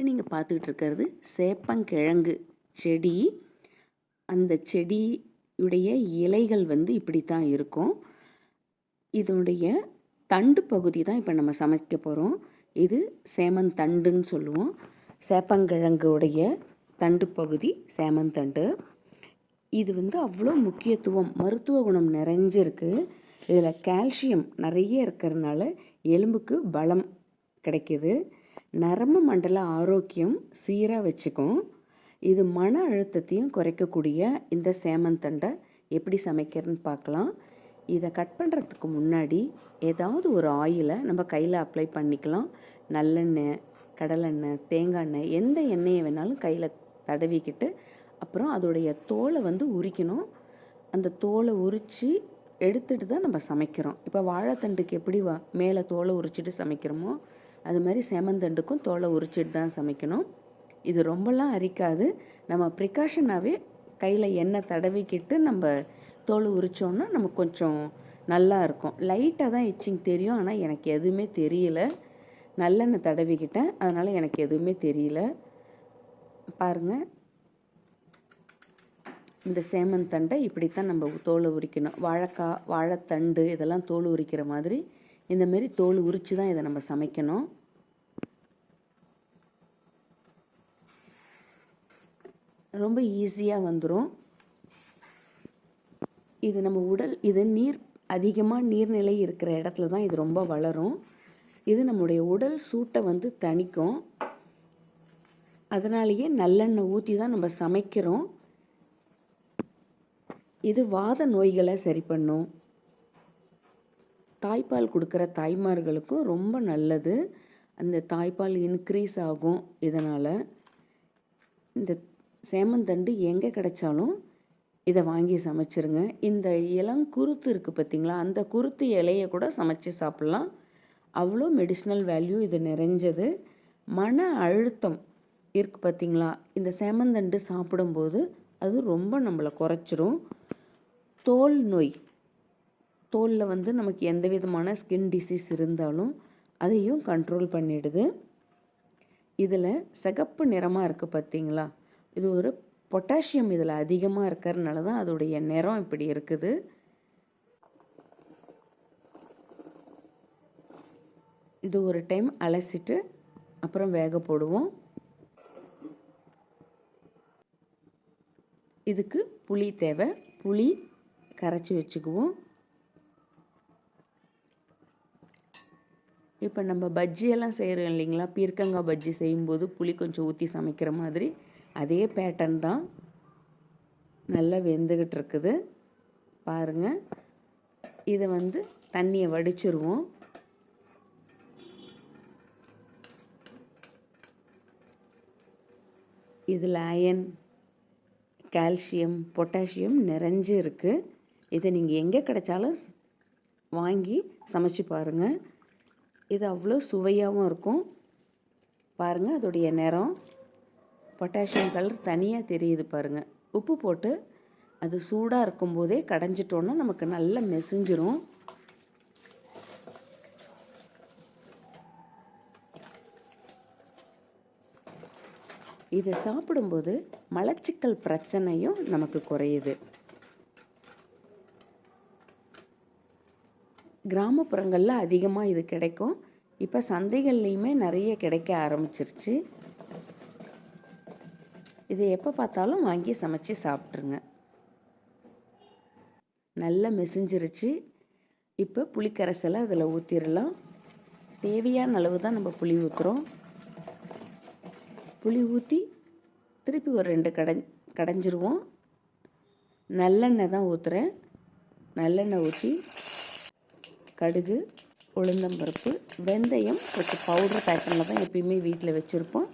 நீங்கள் பார்த்துக்கிட்டு இருக்கிறது சேப்பங்கிழங்கு செடி. அந்த செடியுடைய இலைகள் வந்து இப்படி தான் இருக்கும். இதனுடைய தண்டு பகுதி தான் இப்போ நம்ம சமைக்க போகிறோம் இது சேமந்தண்டுன்னு சொல்லுவோம். சேப்பங்கிழங்குடைய தண்டு பகுதி சேமந்தண்டு இது வந்து அவ்வளோ முக்கியத்துவம் மருத்துவ குணம் நிறைஞ்சிருக்கு. இதில் கால்சியம் நிறைய இருக்கிறதுனால எலும்புக்கு பலம் கிடைக்கிது. நரம்பு மண்டல ஆரோக்கியம் சீராக வச்சுக்கும். இது மன அழுத்தத்தையும் குறைக்கக்கூடிய இந்த சேமந்தண்டை எப்படி சமைக்கிறதுன்னு பார்க்கலாம். இதை கட் பண்ணுறதுக்கு முன்னாடி ஏதாவது ஒரு ஆயிலை நம்ம கையில் அப்ளை பண்ணிக்கலாம். நல்லெண்ணெய் கடலெண்ணெய் தேங்காய் எண்ணெய் எந்த எண்ணெயை வேணாலும் கையில் தடவிக்கிட்டு அப்புறம் அதோடைய தோலை வந்து உரிக்கணும். அந்த தோலை உரித்து எடுத்துட்டு தான் நம்ம சமைக்கிறோம். இப்போ வாழைத்தண்டுக்கு எப்படி வா மேலே தோலை உரிச்சிட்டு சமைக்கிறோமோ அது மாதிரி சேமந்தண்டுக்கும் தோலை உரிச்சிட்டு தான் சமைக்கணும். இது ரொம்பலாம் அரிக்காது. நம்ம ப்ரிகாஷனாகவே கையில் எண்ணெய் தடவிக்கிட்டு நம்ம தோல் உரித்தோன்னா நமக்கு கொஞ்சம் நல்லா இருக்கும். லைட்டாக தான் இச்சிங் தெரியும். ஆனால் எனக்கு எதுவுமே தெரியல. நல்லெண்ணெய் தடவிக்கிட்டேன். அதனால் எனக்கு எதுவுமே தெரியல. பாருங்கள் இந்த சேமந்தண்டை இப்படித்தான் நம்ம தோலை உரிக்கணும். வாழைக்காய் வாழைத்தண்டு இதெல்லாம் தோல் உரிக்கிற மாதிரி இந்தமாரி தோல் உரித்து தான் இதை நம்ம சமைக்கணும். ரொம்ப ஈஸியாக வந்துடும் இது நம்ம உடல் இது நீர் அதிகமாக நீர்நிலை இருக்கிற இடத்துல தான் இது ரொம்ப வளரும். இது நம்முடைய உடல் சூட்டை வந்து தணிக்கும். அதனாலேயே நல்லெண்ணெய் ஊற்றி தான் நம்ம சமைக்கிறோம். இது வாத நோய்களை சரி பண்ணும். தாய்ப்பால் கொடுக்குற தாய்மார்களுக்கும் ரொம்ப நல்லது. அந்த தாய்ப்பால் இன்க்ரீஸ் ஆகும் இதனால். இந்த சேமந்தண்டு எங்கே கிடைச்சாலும் இதை வாங்கி சமைச்சிருங்க. இந்த இளங்குருத்து இருக்குது பார்த்திங்களா? அந்த குருத்து இலையை கூட சமைச்சு சாப்பிட்லாம். அவ்வளோ மெடிஷ்னல் வேல்யூ இது நிறைஞ்சது. மன அழுத்தம் இருக்குது பார்த்திங்களா? இந்த சேமந்தண்டு சாப்பிடும்போது அது ரொம்ப நம்மளை குறைச்சிரும். தோல் நோய் தோலில் வந்து நமக்கு எந்த விதமான ஸ்கின் டிசீஸ் இருந்தாலும் அதையும் கண்ட்ரோல் பண்ணிடுது. இதில் சிகப்பு நிறமாக இருக்குது பார்த்தீங்களா இது ஒரு பொட்டாசியம் இதில் அதிகமாக இருக்கிறதுனால தான் அதோடைய நிறம் இப்படி இருக்குது. இது ஒரு டைம் அலசிட்டு அப்புறம் வேக போடுவோம். இதுக்கு புளி தேவை. புளி கரைச்சி வச்சுக்குவோம். இப்போ நம்ம பஜ்ஜியெல்லாம் செய்கிறோம் இல்லைங்களா? பீர்க்கங்காய் பஜ்ஜி செய்யும்போது புளி கொஞ்சம் ஊற்றி சமைக்கிற மாதிரி. அதே பேட்டர்ன் தான் நல்லா வெந்துக்கிட்டு இருக்குது. பாருங்கள் இதை வந்து தண்ணியை வடிச்சிருவோம். இதில் அயன் கால்சியம் பொட்டாசியம் நிறைஞ்சு இருக்குது இதை நீங்கள் எங்கே கிடைச்சாலும் வாங்கி சமைச்சு பாருங்கள் இது அவ்வளோ சுவையாகவும் இருக்கும். பாருங்கள் அதோடைய நிறம் பொட்டாசியம் கலர் தனியாக தெரியுது பாருங்கள் உப்பு போட்டு அது சூடாக இருக்கும்போதே கடைஞ்சிட்டோன்னா நமக்கு நல்லா மெசிஞ்சிரும். இதை சாப்பிடும்போது மலச்சிக்கல் பிரச்சனையும் நமக்கு குறையுது. கிராமப்புறங்களில் அதிகமாக இது கிடைக்கும். இப்போ சந்தைகள்லேயுமே நிறைய கிடைக்க ஆரம்பிச்சிருச்சு. இதை எப்போ பார்த்தாலும் வாங்கி சமைச்சு சாப்பிட்ருங்க நல்லா மெசிஞ்சிருச்சு. இப்போ புளிக்கரைசலை அதில் ஊற்றிடலாம் தேவையான அளவு தான் நம்ம புளி ஊற்றுறோம் புளி ஊற்றி திருப்பி ஒரு ரெண்டு கடை கடைஞ்சிருவோம். நல்லெண்ணெய் தான் ஊற்றுறேன் நல்லெண்ணெய் ஊற்றி கடுகு உளுந்தம்பருப்பு வெந்தயம் கொஞ்சம் பவுடர் பேட்டர்னில் தான் எப்பயுமே வீட்டில் வச்சுருப்போம்.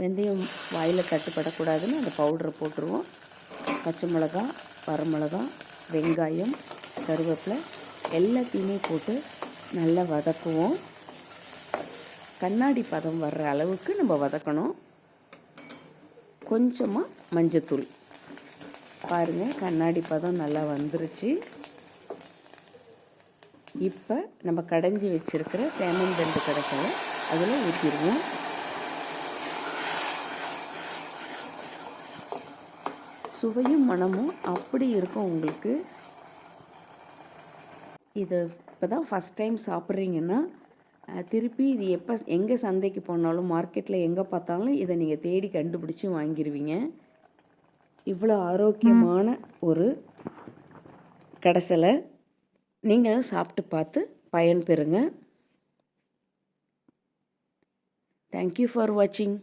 வெந்தயம் வாயில் கட்டுப்படக்கூடாதுன்னு அந்த பவுடரை போட்டுருவோம். பச்சை மிளகா வரமிளகா வெங்காயம் கருவேப்பிலை எல்லாத்தையுமே போட்டு நல்லா வதக்குவோம். கண்ணாடி பதம் வர்ற அளவுக்கு நம்ம வதக்கணும். கொஞ்சமாக மஞ்சத்தூள். பாருங்கள் கண்ணாடி பதம் நல்லா வந்துருச்சு. இப்போ நம்ம கடைஞ்சி வச்சுருக்கிற சேமன் தண்டு கடைசலை அதில் ஊற்றிடுவோம். சுவையும் மனமும் அப்படி இருக்கும் உங்களுக்கு. இது இப்போ தான் ஃபஸ்ட் டைம் சாப்பிட்றீங்கன்னா திருப்பி இது எப்போ எங்கே சந்தைக்கு போனாலும் மார்க்கெட்டில் எங்கே பார்த்தாலும் இதை நீங்கள் தேடி கண்டுபிடிச்சி வாங்கிடுவீங்க. இவ்வளோ ஆரோக்கியமான ஒரு கடைசலை. நீங்களும் சாப்பிட்டு பார்த்து பயன்பெறுங்க தேங்க்யூ ஃபார் வாட்சிங்